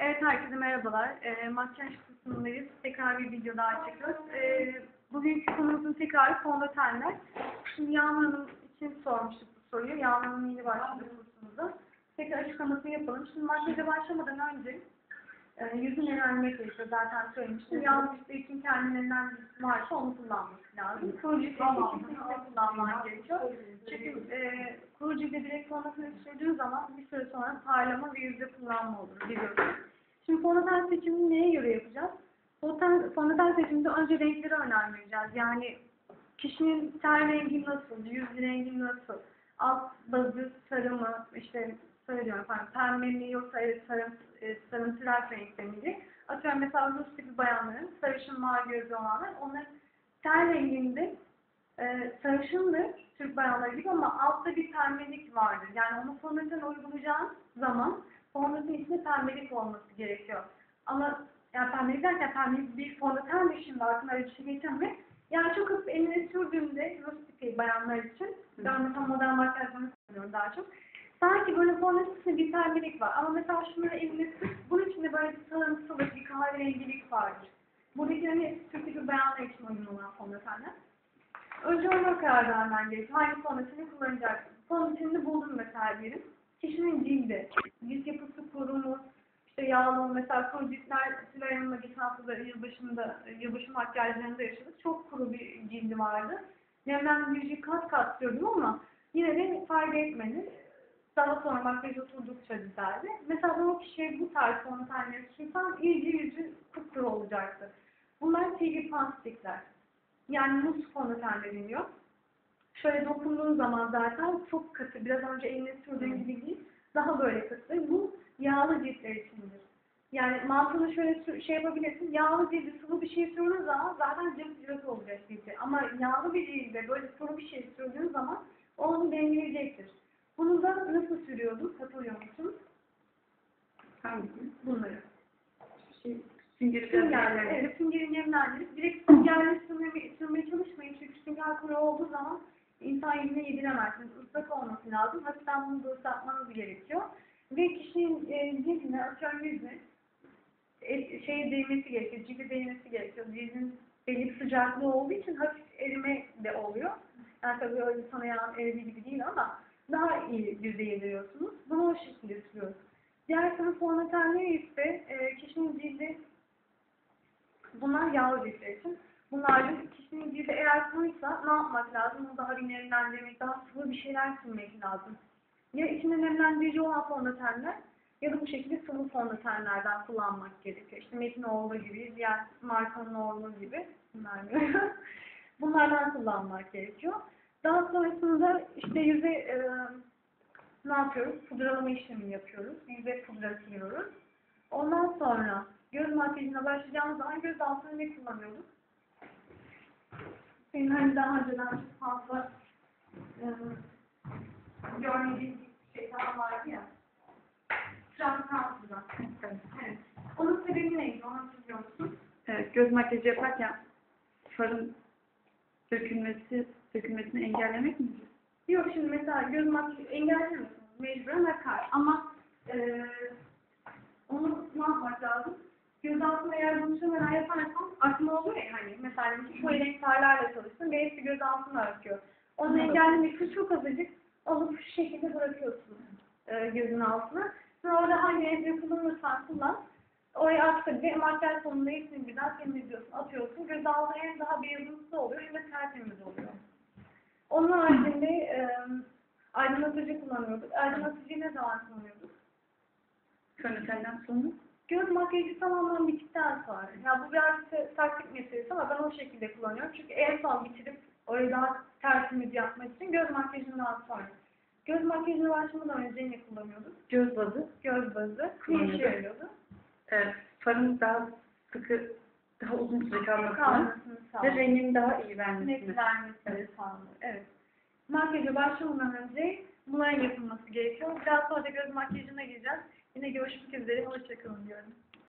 Evet, herkese merhabalar. E, makyaj kısmındayız. Tekrar bir video daha çekiyoruz. E, bugünkü konumuzun tekrarı fondötenler. Şimdi Yağmur Hanım için sormuştuk bu soruyu. Yağmur Hanım yeni başladı kursumuza. Tekrar açıklamasını yapalım. Şimdi makyaja başlamadan önce e, yüzü nemlenmek gerekiyor. Zaten söylemiştim. İşte için kendinden bir varsa onu kullanması lazım. Kuru cilde kesinlikle kullanman gerekiyor. Çünkü e, kuru cilde direkt fondöten sürdüğün zaman bir süre sonra parlama ve yüzde kullanma olur biliyorsunuz. Şimdi fondöten seçimini neye göre yapacağız? Fondöten, fondöten seçiminde önce renklere önem vereceğiz. Yani kişinin ten rengi nasıl, yüz rengi nasıl, alt bazı sarı mı, işte söylüyorum efendim, pembe mi yoksa evet sarı, e, sarımtırak renkte miydi? Atıyorum mesela Rus tipi bayanların, sarışın mavi gözlü olanlar, onların ten renginde e, sarışındır Türk bayanları gibi ama altta bir pembelik vardır. Yani onu fondöten uygulayacağın zaman fondöten içinde pembelik olması gerekiyor. Ama yani pembelik derken pembelik bir fondöten mi şimdi aklına öyle bir şey geçiyor Yani çok hafif eline sürdüğümde Rus tipi bayanlar için, ben mesela modern makyajlarını kullanıyorum daha çok. Sanki böyle içinde bir pembelik var. Ama mesela şunları eline sür, bunun içinde böyle bir sarımsı bir kahverengilik vardır. Buradakilerin hepsi Türk tipi bayanlar için uygun olan fondötenler. Önce ona karar vermen gerekiyor. Hangi fondöteni kullanacaksın? Fondötenini buldun mesela diyelim. Kişinin cildi, cilt yapısı kuru mu, işte yağlı? Mesela kuru ciltler, Tülay Hanım'la geçen hafta da yılbaşında, yılbaşı makyajlarında yaşadık. Çok kuru bir cildi vardı. Nemlendirici kat kat sürdüm ama yine de fayda etmedi. Daha sonra makyaj oturdukça düzeldi. Mesela ben o kişiye bu tarz fondötenleri sürsem iyice yüzü kupkuru olacaktı. Bunlar Tiggy Stickler. Yani muz fondöten deniliyor. Şöyle dokunduğun zaman zaten çok katı. Biraz önce eline sürdüğün gibi değil. Daha böyle katı. Bu yağlı ciltler içindir. Yani mantığını şöyle şey yapabilirsin. Yağlı cildi sıvı bir şey sürdüğün zaman zaten cilt cıvık olacak cildi. Ama yağlı bir cilde böyle sıvı bir şey sürdüğün zaman onu dengeleyecektir. Nasıl sürüyordum? Hatırlıyor musunuz? Hangisi? Bunları. Şey, süngeri Süngerleri, evet, süngerin nemlendirip direkt süngerle sürmeye, sürmeye çalışmayın. Çünkü sünger kuru olduğu zaman insan yüzüne yediremezsiniz. Islak olması lazım. Hafiften bunu da ıslatmanız gerekiyor. Ve kişinin e, cildine, atıyorum yüzüne e, şeye değmesi gerekiyor, cilde değmesi gerekiyor. Cildin belli sıcaklığı olduğu için hafif erime de oluyor. Yani tabii öyle sana yağın eridiği gibi değil ama daha iyi yüzde yediriyorsunuz. Bunu o şekilde sürüyoruz. Diğer sınıf fondötenleri ise e, kişinin cildi Bunlar yağlı ciltler için. Bunlar da kişinin cildi eğer sıvıysa ne yapmak lazım? Onu daha nemlendirmek, daha sıvı bir şeyler sürmek lazım. Ya içinde nemlendirici olan fondötenler ya da bu şekilde sıvı fondötenlerden kullanmak gerekiyor. İşte Metin olduğu gibi, diğer markanın olduğu gibi. Bunlar Bunlardan kullanmak gerekiyor. Daha sonrasında işte yüze e, ne yapıyoruz? Pudralama işlemi yapıyoruz. Yüze pudra. Ondan sonra göz makyajına başlayacağımız zaman göz altına ne kullanıyorduk? Senin hani daha önceden fazla e, görmediğin şey daha vardı ya. Transpansıdan. Evet. Onun sebebi neydi? Onu hatırlıyor musun? Evet, göz makyajı yaparken farın dökülmesi, dökülmesini engellemek mi? Yok şimdi mesela göz makyajı engellemiyorsunuz. Mecburen akar. Ama e, onu ne yapmak lazım? Göz altına eğer bunu sürmeden yaparsan akma oluyor ya hani. Mesela şu renk farlarla çalıştın ve hepsi göz altına akıyor. Onu engellemek için çok azıcık alıp şu şekilde bırakıyorsun e, gözün altına. Sonra hangi renkleri kullanırsan kullan. Oraya aksa bir makyaj sonunda hepsini birden temizliyorsun, atıyorsun. Göz altına hem daha beyazımsı oluyor hem de tertemiz oluyor. Onun haricinde e, aydınlatıcı kullanıyorduk. Aydınlatıcıyı ne zaman kullanıyorduk? Fondötenden sonra. Göz makyajı tamamen bittikten sonra. Ya bu birazcık taktik meselesi ama ben o şekilde kullanıyorum. Çünkü en son bitirip orayı daha tertemiz yapmak için göz makyajından sonra. Göz makyajına başlamadan önce ne kullanıyorduk? Göz bazı. Göz bazı. Ne işe yarıyordu? Evet, farın daha sıkı, daha uzun süre kalmasını ve rengini daha iyi vermesini. Net vermesini sağlıyor. Evet. Makyaja başlamadan önce bunların yapılması gerekiyor. Biraz sonra da göz makyajına gireceğiz. Yine görüşmek üzere. Hoşçakalın diyorum.